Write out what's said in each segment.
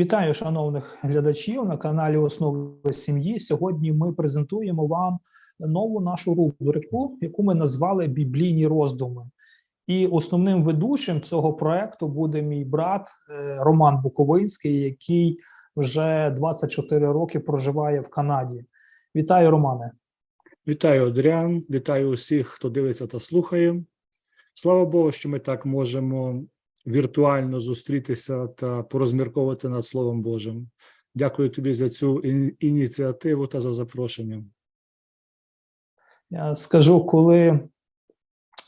Вітаю, шановних глядачів на каналі Основи сім'ї. Сьогодні ми презентуємо вам нову нашу рубрику, яку ми назвали Біблійні роздуми. І основним ведучим цього проекту буде мій брат е, Роман Буковинський, який вже 24 роки проживає в Канаді. Вітаю, Романе. Вітаю, Адріан, вітаю усіх, хто дивиться та слухає. Слава Богу, що ми так можемо віртуально зустрітися та порозмірковувати над Словом Божим. Дякую тобі за цю ініціативу та за запрошення. Я скажу, коли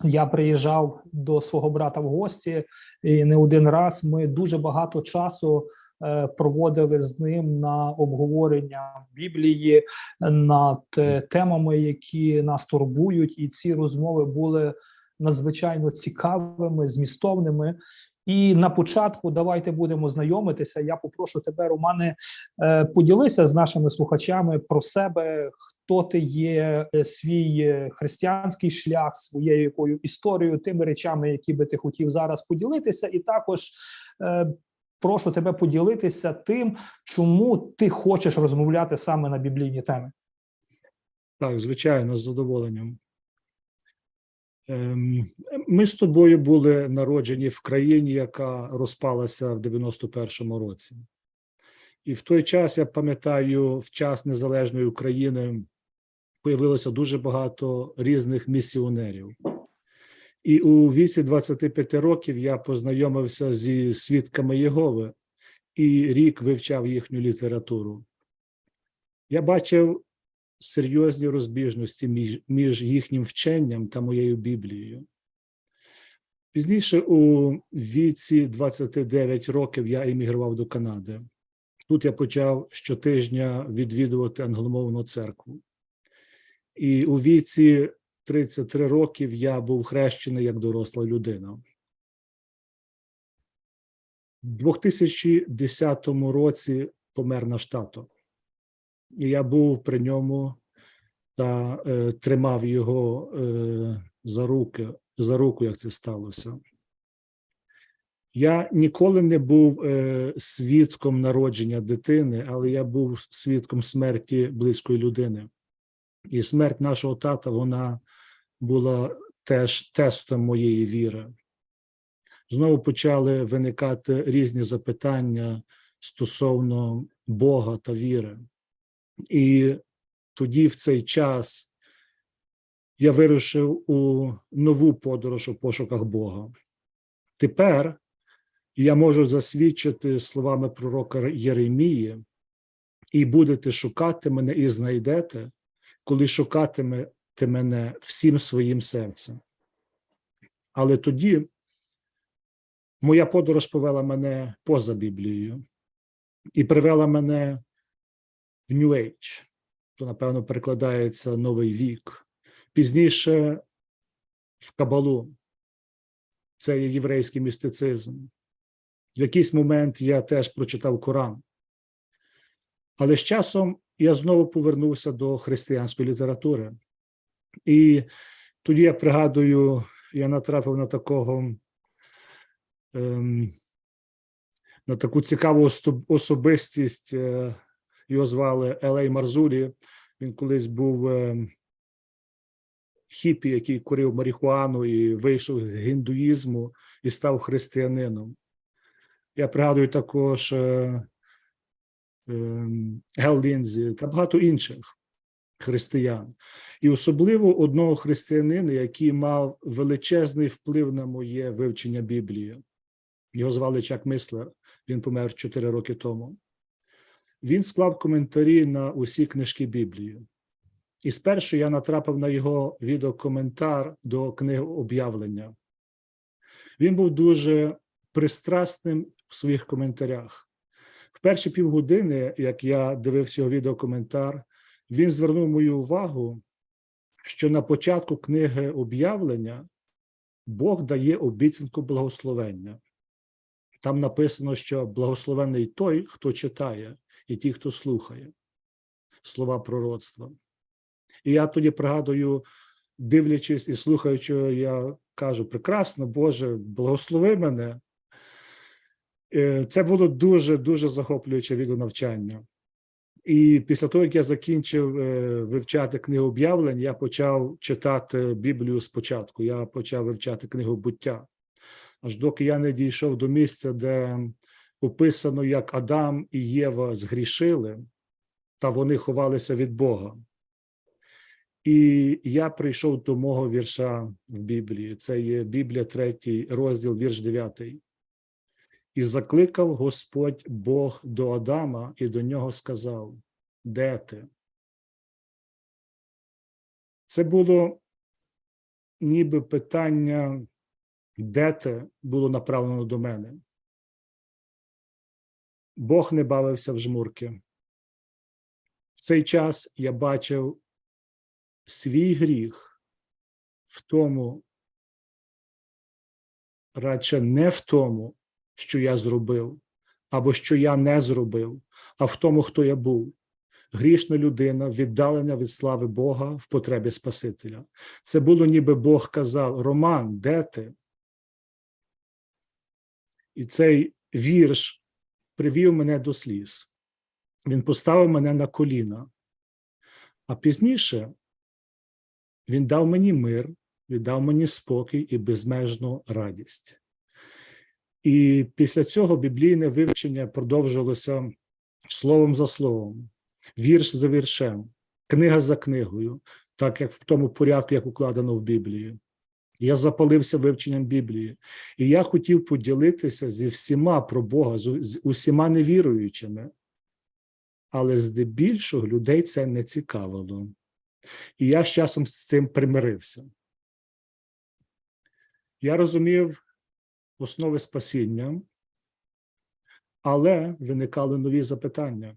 я приїжджав до свого брата в гості, і не один раз ми дуже багато часу е, проводили з ним на обговорення Біблії над е, темами, які нас турбують, і ці розмови були надзвичайно цікавими, змістовними. І на початку давайте будемо знайомитися. Я попрошу тебе, Романе, е, поділися з нашими слухачами про себе, хто ти є, е, свій е, християнський шлях, своєю якою історією, тими речами, які би ти хотів зараз поділитися, і також прошу тебе поділитися тим, чому ти хочеш розмовляти саме на біблійні теми. Так, звичайно, з задоволенням. Ем, Ми з тобою були народжені в країні, яка розпалася в 91-му році. І в той час, я пам'ятаю, в час незалежної України появилося дуже багато різних місіонерів. І у віці 25 років я познайомився зі свідками Єгови і рік вивчав їхню літературу. Я бачив серйозні розбіжності між, між їхнім вченням та моєю Біблією. Пізніше, у віці 29 років, я емігрував до Канади. Тут я почав щотижня відвідувати англомовну церкву. І у віці 33 років я був хрещений як доросла людина. У 2010 році помер наш тато. Я був при ньому та е, тримав його е, за руки, за руку, як це сталося. Я ніколи не був е, свідком народження дитини, але я був свідком смерті близької людини. І смерть нашого тата вона була теж тестом моєї віри. Знову почали виникати різні запитання стосовно Бога та віри. І тоді, в цей час, я вирушив у нову подорож у пошуках Бога. Тепер я можу засвідчити словами пророка Єремії, і будете шукати мене і знайдете, коли шукатимете мене всім своїм серцем. Але тоді моя подорож повела мене поза Біблією і привела мене в New Age, то, напевно, перекладається новий вік. Пізніше в Кабалу. Це єврейський містицизм. В якийсь момент я теж прочитав Коран. Але з часом я знову повернувся до християнської літератури. І тоді я пригадую, я натрапив на такого ем, на таку цікаву особ- особистість. Його звали Елей Марзулі. Він колись був е, хіпі, який курив марихуану і вийшов з гіндуїзму і став християнином. Я пригадую також е, е, Гел Лінзі та багато інших християн. І особливо одного християнина, який мав величезний вплив на моє вивчення Біблії. Його звали Чак Мислер. Він помер 4 роки тому. Він склав коментарі на усі книжки Біблії. І спершу я натрапив на його відеокоментар до книги об'явлення. Він був дуже пристрасним в своїх коментарях. В перші півгодини, як я дивився його відеокоментар, він звернув мою увагу, що на початку книги об'явлення Бог дає обіцянку благословення. Там написано, що благословений той, хто читає, і ті, хто слухає слова пророцтва. І я тоді пригадую, дивлячись і слухаючи, я кажу: прекрасно, Боже, благослови мене. Е, Це було дуже дуже захоплююче відеонавчання. І після того, як я закінчив е, вивчати книгу об'явлень, я почав читати Біблію спочатку. Я почав вивчати книгу буття. Аж доки я не дійшов до місця, де описано, як Адам і Єва згрішили, та вони ховалися від Бога. І я прийшов до мого вірша в Біблії. Це є Біблія, третій розділ, вірш дев'ятий. І закликав Господь Бог до Адама і до нього сказав: Де ти? Це було ніби питання, де ти було направлено до мене. Бог не бавився в жмурки. В цей час я бачив свій гріх в тому, радше не в тому, що я зробив, або що я не зробив, а в тому, хто я був. Грішна людина, віддалена від слави Бога в потребі Спасителя. Це було, ніби Бог казав: Роман, де ти? І цей вірш привів мене до сліз. Він поставив мене на коліна. А пізніше він дав мені мир, віддав мені спокій і безмежну радість. І після цього біблійне вивчення продовжилося словом за словом, вірш за віршем, книга за книгою, так як в тому порядку, як укладено в Біблії. Я запалився вивченням Біблії, і я хотів поділитися зі всіма про Бога, з усіма невіруючими, але здебільшого людей це не цікавило. І я з часом з цим примирився. Я розумів основи спасіння, але виникали нові запитання.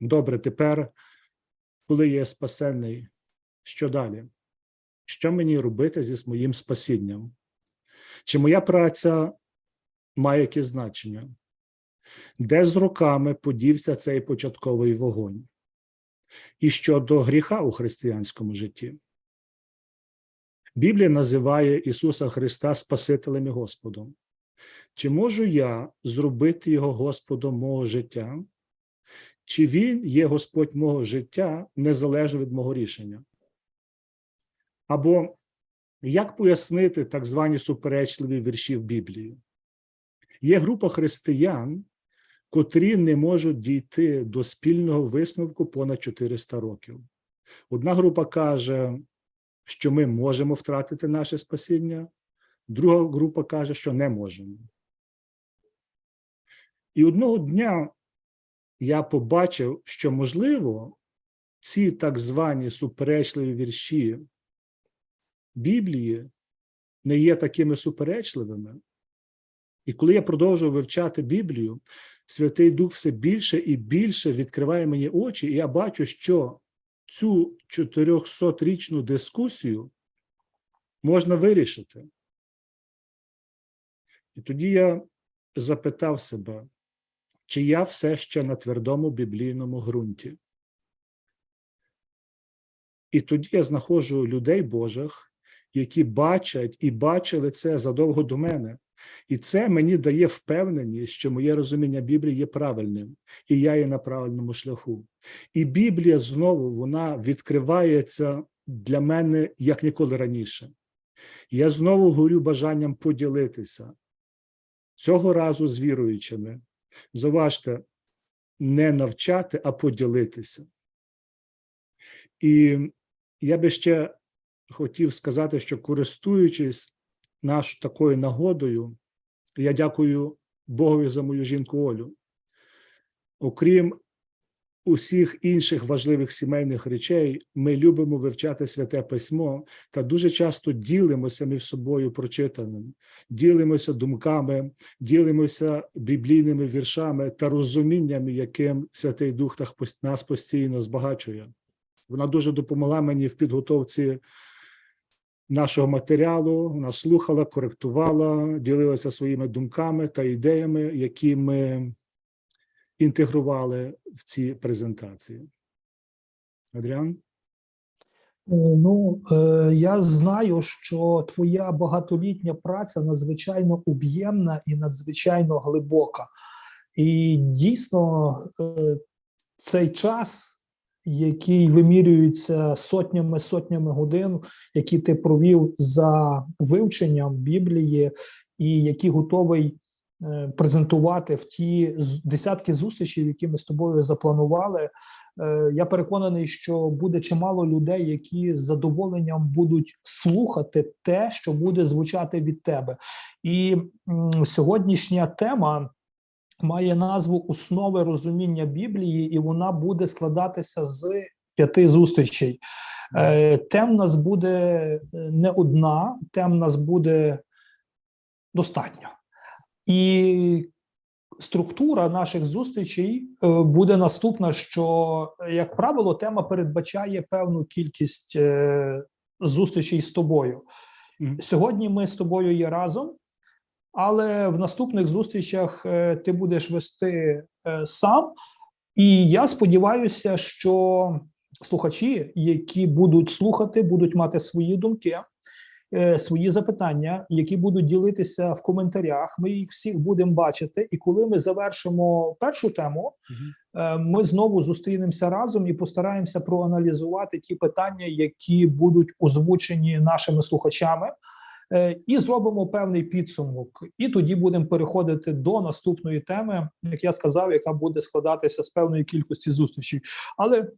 Добре, тепер, коли я спасений, що далі? Що мені робити зі моїм спасінням? Чи моя праця має якесь значення? Де з роками подівся цей початковий вогонь? І щодо гріха у християнському житті? Біблія називає Ісуса Христа Спасителем і Господом. Чи можу я зробити Його Господом мого життя? Чи Він є Господь мого життя незалежно від мого рішення? Або як пояснити так звані суперечливі вірші в Біблії? Є група християн, котрі не можуть дійти до спільного висновку понад 400 років. Одна група каже, що ми можемо втратити наше спасіння, друга група каже, що не можемо. І одного дня я побачив, що, можливо, ці так звані суперечливі вірші Біблії не є такими суперечливими. І коли я продовжую вивчати Біблію, Святий Дух все більше і більше відкриває мені очі, і я бачу, що цю 400-річну дискусію можна вирішити. І тоді я запитав себе, чи я все ще на твердому біблійному ґрунті. І тоді я знаходжу людей Божих, які бачать і бачили це задовго до мене. І це мені дає впевненість, що моє розуміння Біблії є правильним, і я є на правильному шляху. І Біблія знову вона відкривається для мене як ніколи раніше. Я знову горю бажанням поділитися цього разу з віруючими. Заважте не навчати, а поділитися. І я би ще хотів сказати, що користуючись наш такою нагодою, я дякую Богові за мою жінку Олю. Окрім усіх інших важливих сімейних речей, ми любимо вивчати святе письмо та дуже часто ділимося між собою прочитаним, ділимося думками, ділимося біблійними віршами та розуміннями, яким Святий Дух нас постійно збагачує. Вона дуже допомогла мені в підготовці нашого матеріалу. Вона слухала, коректувала, ділилася своїми думками та ідеями, які ми інтегрували в ці презентації. Адріан? Е, Ну, е, я знаю, що твоя багатолітня праця надзвичайно об'ємна і надзвичайно глибока. І дійсно, е, цей час, який вимірюється сотнями сотнями годин, які ти провів за вивченням Біблії, і які готовий е, презентувати в ті десятки зустрічей, які ми з тобою запланували. Е, Я переконаний, що буде чимало людей, які з задоволенням будуть слухати те, що буде звучати від тебе. І сьогоднішня тема має назву Основи розуміння Біблії, і вона буде складатися з п'яти зустрічей. Е, Тем нас буде е, не одна, тем нас буде достатньо. І структура наших зустрічей е, буде наступна: що, як правило, тема передбачає певну кількість зустрічей з тобою. Сьогодні ми з тобою є разом, але в наступних зустрічах е, ти будеш вести е, сам. І я сподіваюся, що слухачі, які будуть слухати, будуть мати свої думки, е, свої запитання, які будуть ділитися в коментарях. Ми їх всіх будемо бачити. І коли ми завершимо першу тему, ми знову зустрінемося разом і постараємося проаналізувати ті питання, які будуть озвучені нашими слухачами. Е, І зробимо певний підсумок, і тоді будемо переходити до наступної теми, як я сказав, яка буде складатися з певної кількості зустрічей. Але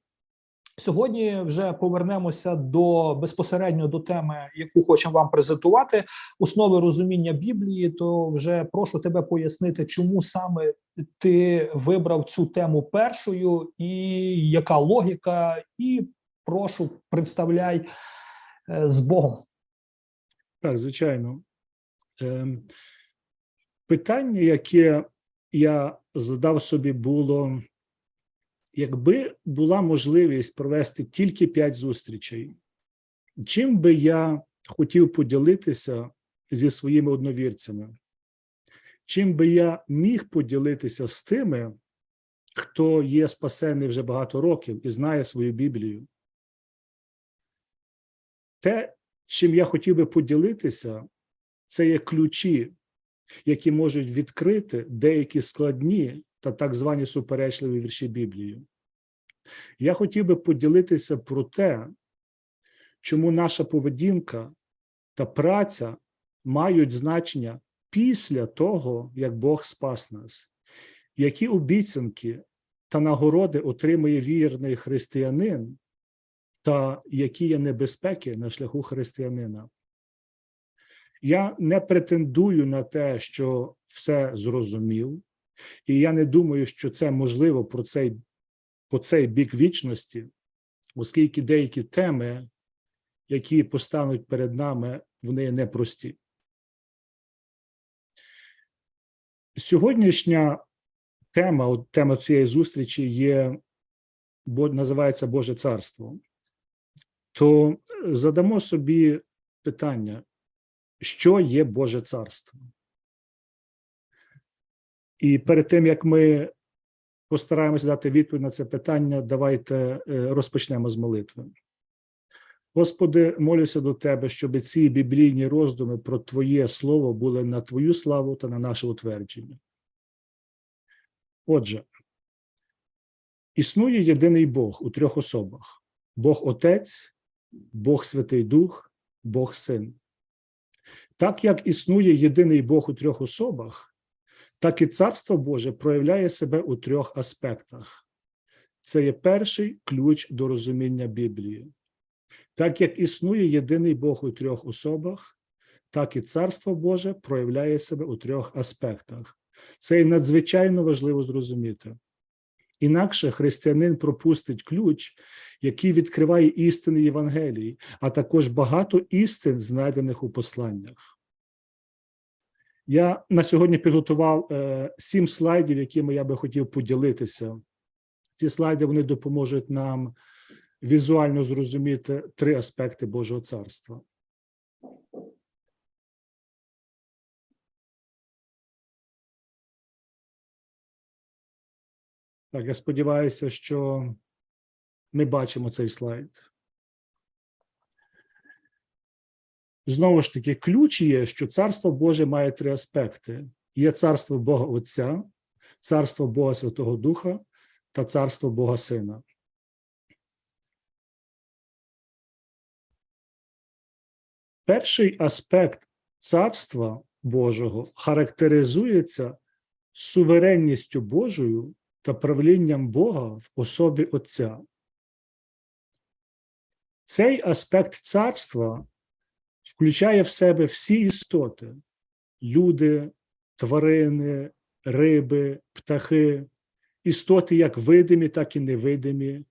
сьогодні вже повернемося до безпосередньо до теми, яку хочемо вам презентувати. Основи розуміння Біблії. То вже прошу тебе пояснити, чому саме ти вибрав цю тему першою, і яка логіка, і прошу представляй е, з Богом. Так, звичайно. Ем, Питання, яке я задав собі, було: якби була можливість провести тільки п'ять зустрічей, чим би я хотів поділитися зі своїми одновірцями? Чим би я міг поділитися з тими, хто є спасений вже багато років і знає свою Біблію? Те, чим я хотів би поділитися, це є ключі, які можуть відкрити деякі складні та так звані суперечливі вірші Біблії. Я хотів би поділитися про те, чому наша поведінка та праця мають значення після того, як Бог спас нас, які обіцянки та нагороди отримує вірний християнин, та які є небезпеки на шляху християнина. Я не претендую на те, що все зрозумів, і я не думаю, що це можливо про цей, по цей бік вічності, оскільки деякі теми, які постануть перед нами, вони непрості. Сьогоднішня тема, от тема цієї зустрічі є, називається Боже Царство. То задамо собі питання, що є Боже Царство? І перед тим як ми постараємося дати відповідь на це питання, давайте е, розпочнемо з молитви. Господи, молюся до Тебе, щоб ці біблійні роздуми про Твоє Слово були на Твою славу та на наше утвердження. Отже, існує єдиний Бог у трьох особах: Бог Отець, Бог Святий Дух, Бог Син. Так як існує єдиний Бог у трьох особах, так і Царство Боже проявляє себе у трьох аспектах. Це є перший ключ до розуміння Біблії. Так як існує єдиний Бог у трьох особах, так і Царство Боже проявляє себе у трьох аспектах. Це є надзвичайно важливо зрозуміти. Інакше християнин пропустить ключ, який відкриває істини Євангелії, а також багато істин, знайдених у посланнях. Я на сьогодні підготував е, сім слайдів, якими я би хотів поділитися. Ці слайди вони допоможуть нам візуально зрозуміти три аспекти Божого царства. Так, я сподіваюся, що ми бачимо цей слайд. Знову ж таки, ключ є, що царство Боже має три аспекти: є царство Бога Отця, царство Бога Святого Духа та царство Бога Сина. Перший аспект царства Божого характеризується суверенністю Божою та правлінням Бога в особі Отця. Цей аспект царства включає в себе всі істоти: люди, тварини, риби, птахи, істоти як видимі, так і невидимі,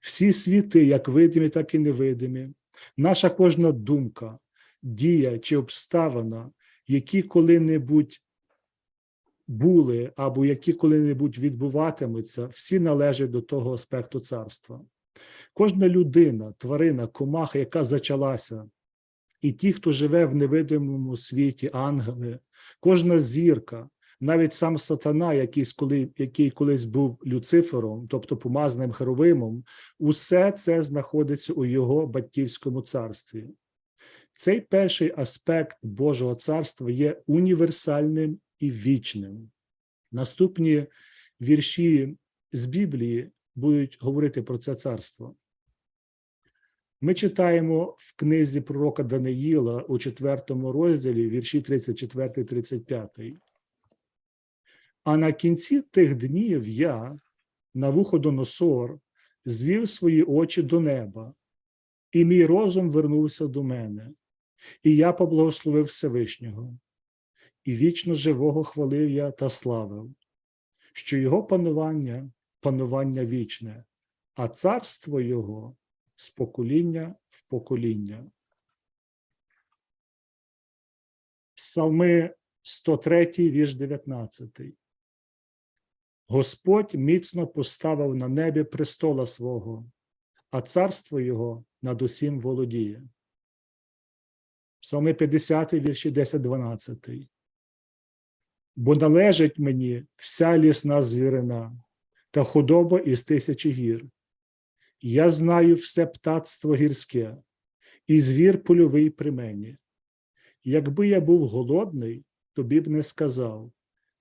всі світи, як видимі, так і невидимі, наша кожна думка, дія чи обставина, які коли-небудь були або які коли-небудь відбуватимуться, всі належать до того аспекту царства. Кожна людина, тварина, комаха, яка зачалася, і ті, хто живе в невидимому світі, ангели, кожна зірка, навіть сам сатана, який, коли, який колись був Люцифером, тобто помазним херовимом, усе це знаходиться у його батьківському царстві. Цей перший аспект Божого царства є універсальним і вічним. Наступні вірші з Біблії будуть говорити про це царство. Ми читаємо в книзі пророка Даниїла у четвертому розділі вірші 34-35. А на кінці тих днів я, на Навуходоносор, звів свої очі до неба, і мій розум вернувся до мене, і я поблагословив Всевишнього, і вічно живого хвалив я та славив, що його панування панування вічне, а царство його з покоління в покоління. Псалми 103, вірш 19. Господь міцно поставив на небі престола свого, а царство його над усім володіє. Псалми 50, вірші 10, 12. Бо належить мені вся лісна звірина та худоба із тисячі гір. Я знаю все птацтво гірське, і звір польовий при мені. Якби я був голодний, тобі б не сказав,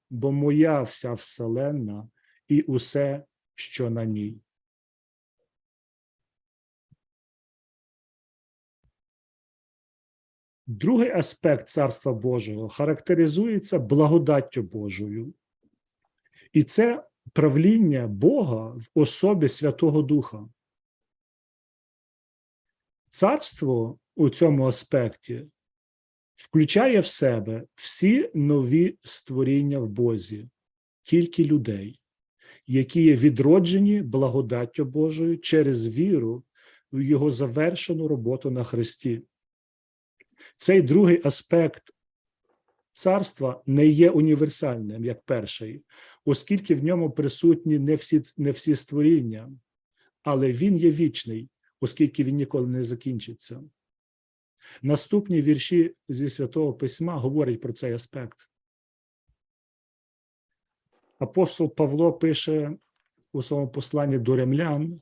бо моя вся вселенна і усе, що на ній. Другий аспект Царства Божого характеризується благодаттю Божою. І це правління Бога в особі Святого Духа. Царство у цьому аспекті включає в себе всі нові створіння в Бозі, тільки людей, які є відроджені благодаттю Божою через віру в його завершену роботу на Христі. Цей другий аспект царства не є універсальним, як перший, оскільки в ньому присутні не всі, не всі створіння, але він є вічний, оскільки він ніколи не закінчиться. Наступні вірші зі Святого Письма говорять про цей аспект. Апостол Павло пише у своєму посланні до римлян,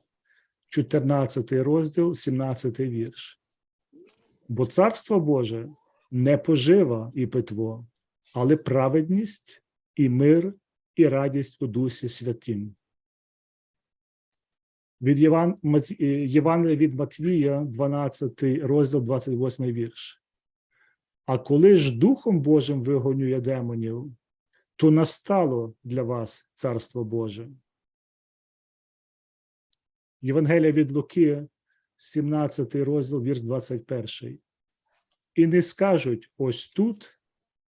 14 розділ, 17 вірш. Бо царство Боже не пожива і питво, але праведність і мир і радість у Дусі Святім. Від. Е, Євангелія від Матвія, 12 розділ, 28 вірш. А коли ж Духом Божим вигонює демонів, то настало для вас Царство Боже. Євангелія від Луки, 17 розділ, вірш 21. І не скажуть ось тут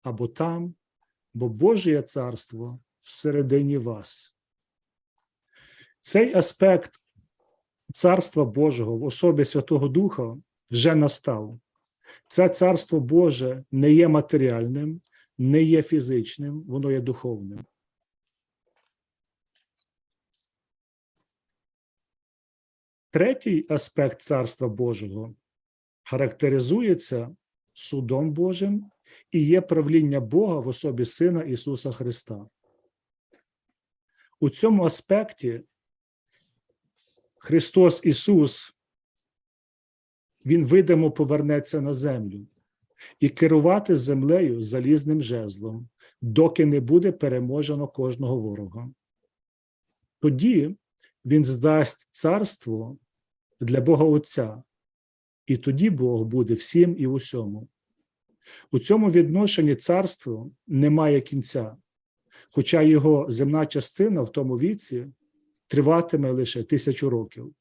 або там, бо Божє царство всередині вас. Цей аспект Царства Божого в особі Святого Духа вже настав. Це царство Боже не є матеріальним, не є фізичним, воно є духовним. Третій аспект Царства Божого характеризується судом Божим і є правління Бога в особі Сина Ісуса Христа. У цьому аспекті Христос Ісус, Він видимо повернеться на землю і керувати землею залізним жезлом, доки не буде переможено кожного ворога. Тоді він здасть царство для Бога Отця, і тоді Бог буде всім і усьому. У цьому відношенні царство не має кінця, хоча його земна частина в тому віці триватиме лише тисячу років.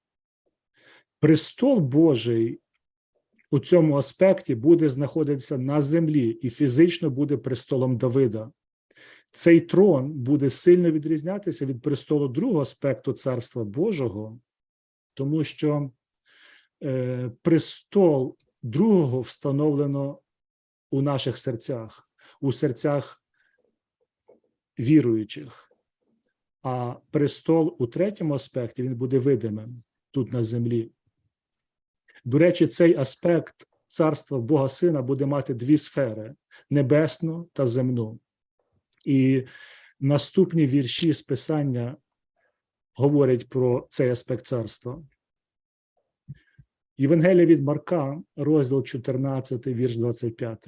Престол Божий у цьому аспекті буде знаходитися на землі і фізично буде престолом Давида. Цей трон буде сильно відрізнятися від престолу другого аспекту Царства Божого, тому що е, престол другого встановлено у наших серцях, у серцях віруючих. А престол у третьому аспекті він буде видимим тут на землі. До речі, цей аспект царства Бога Сина буде мати дві сфери: небесну та земну. І наступні вірші з Писання говорять про цей аспект царства. Євангелія від Марка, розділ 14, вірш 25.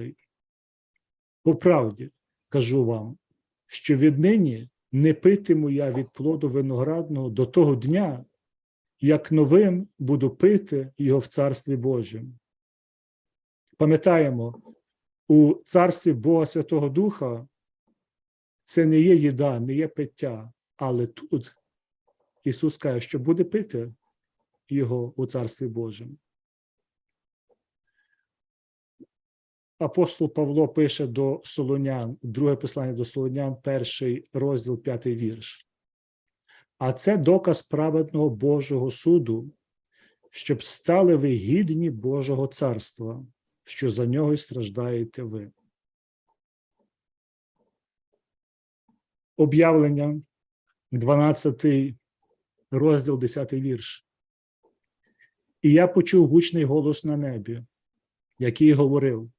По правді кажу вам, що віднині не питиму я від плоду виноградного до того дня, як новим буду пити його в Царстві Божім. Пам'ятаємо, у царстві Бога Святого Духа це не є їда, не є пиття, але тут Ісус каже, що буде пити його у Царстві Божому. Апостол Павло пише до Солонян, друге послання до Солонян, перший розділ, п'ятий вірш. А це доказ праведного Божого суду, щоб стали ви гідні Божого царства, що за нього й страждаєте ви. Об'явлення, 12 розділ, 10 вірш. І я почув гучний голос на небі, який говорив: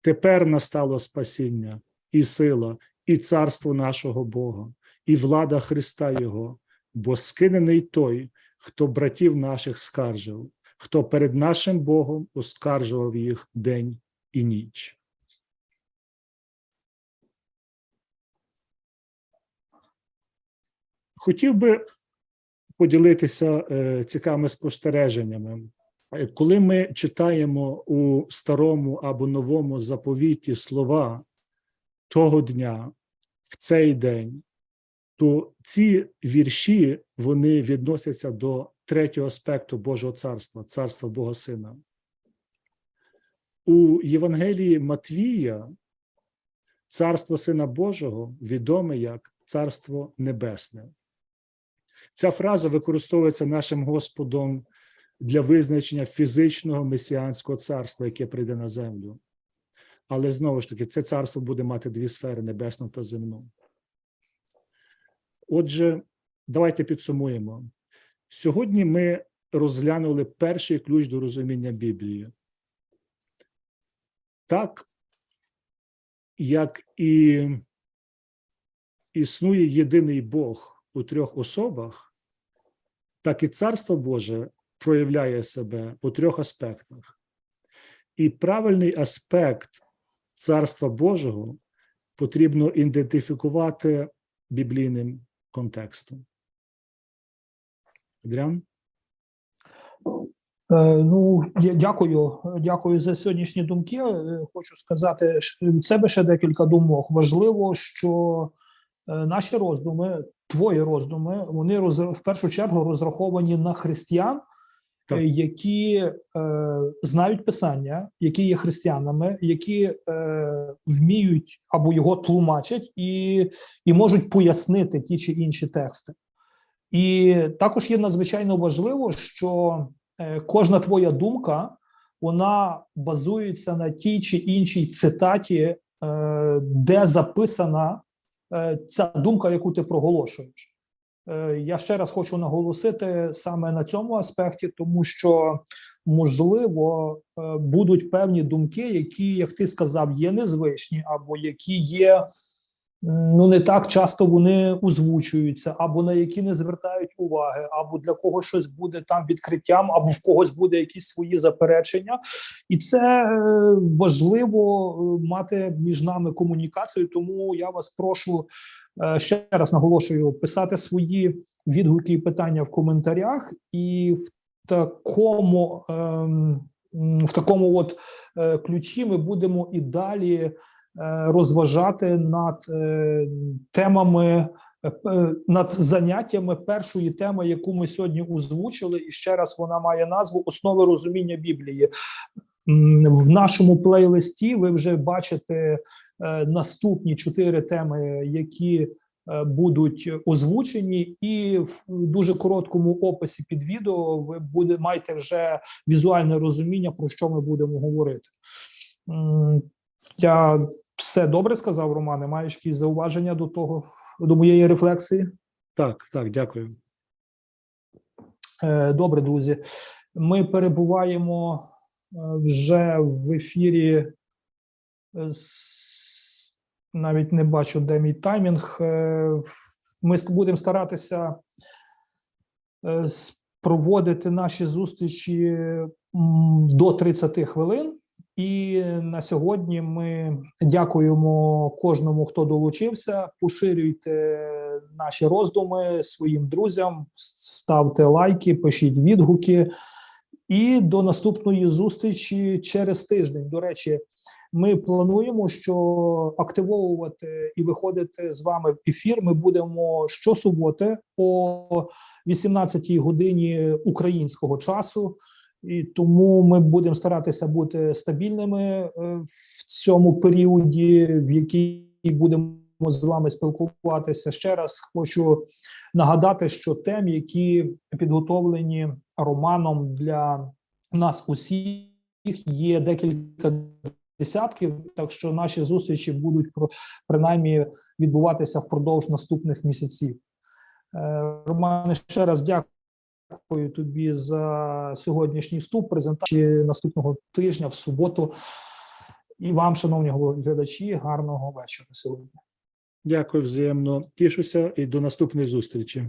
Тепер настало спасіння, і сила, і царство нашого Бога, і влада Христа Його, бо скинений той, хто братів наших скаржив, хто перед нашим Богом оскаржував їх день і ніч. Хотів би поділитися е, цікавими спостереженнями. Коли ми читаємо у старому або новому заповіті слова того дня, в цей день, то ці вірші вони відносяться до третього аспекту Божого царства, царства Бога Сина. У Євангелії Матвія царство Сина Божого відоме як Царство Небесне. Ця фраза використовується нашим Господом для визначення фізичного месіанського царства, яке прийде на землю. Але знову ж таки, це царство буде мати дві сфери небесну та земну. Отже, давайте підсумуємо. Сьогодні ми розглянули перший ключ до розуміння Біблії. Так, як і існує єдиний Бог у трьох особах, так і Царство Боже проявляє себе у трьох аспектах. І правильний аспект Царства Божого потрібно ідентифікувати біблійним контекстом. Адріан? Е, Ну, я дякую, дякую за сьогоднішні думки. Е, Хочу сказати від себе ще декілька думок. Важливо, що е, наші роздуми, твої роздуми, вони роз- в першу чергу розраховані на християн, Так. е, які е, знають писання, які є християнами, які е, вміють або його тлумачать і, і можуть пояснити ті чи інші тексти. І також є надзвичайно важливо, що е, кожна твоя думка вона базується на тій чи іншій цитаті, е, де записана ця думка, яку ти проголошуєш. Е, Я ще раз хочу наголосити саме на цьому аспекті, тому що можливо е, будуть певні думки, які, як ти сказав, є незвичні, або які є ну не так часто вони озвучуються, або на які не звертають уваги, або для когось щось буде там відкриттям, або в когось буде якісь свої заперечення, і це е, важливо е, мати між нами комунікацію. Тому я вас прошу е, ще раз наголошую писати свої відгуки і питання в коментарях, і в такому ем, в такому от е, ключі ми будемо і далі розважати над е, темами. е, Над заняттями першої теми, яку ми сьогодні озвучили, і ще раз вона має назву Основи розуміння Біблії. В нашому плейлисті ви вже бачите е, наступні чотири теми, які е, будуть озвучені, і в дуже короткому описі під відео ви буде маєте вже візуальне розуміння, про що ми будемо говорити. Я все добре сказав, Романе. Маєш якісь зауваження до того до моєї рефлексії? Так, так, дякую. Е, Добре, друзі. Ми перебуваємо е, вже в ефірі. е, Навіть не бачу, де мій таймінг. Ми будемо старатися проводити наші зустрічі до 30 хвилин. І на сьогодні ми дякуємо кожному, хто долучився. Поширюйте наші роздуми своїм друзям, ставте лайки, пишіть відгуки. І до наступної зустрічі через тиждень. До речі, ми плануємо, що активовувати і виходити з вами в ефір. Ми будемо щосуботи о 18 годині українського часу. І тому ми будемо старатися бути стабільними е, в цьому періоді, в який будемо з вами спілкуватися. Ще раз хочу нагадати, що тем, які підготовлені романом для нас усіх, є декілька десятків. Так що наші зустрічі будуть про принаймні відбуватися впродовж наступних місяців. Е, Романе, ще раз дякую. Дякую тобі за сьогоднішній вступ. Презентації наступного тижня в суботу. І вам, шановні глядачі, гарного вечора сьогодні. Дякую взаємно. Тішуся і до наступної зустрічі.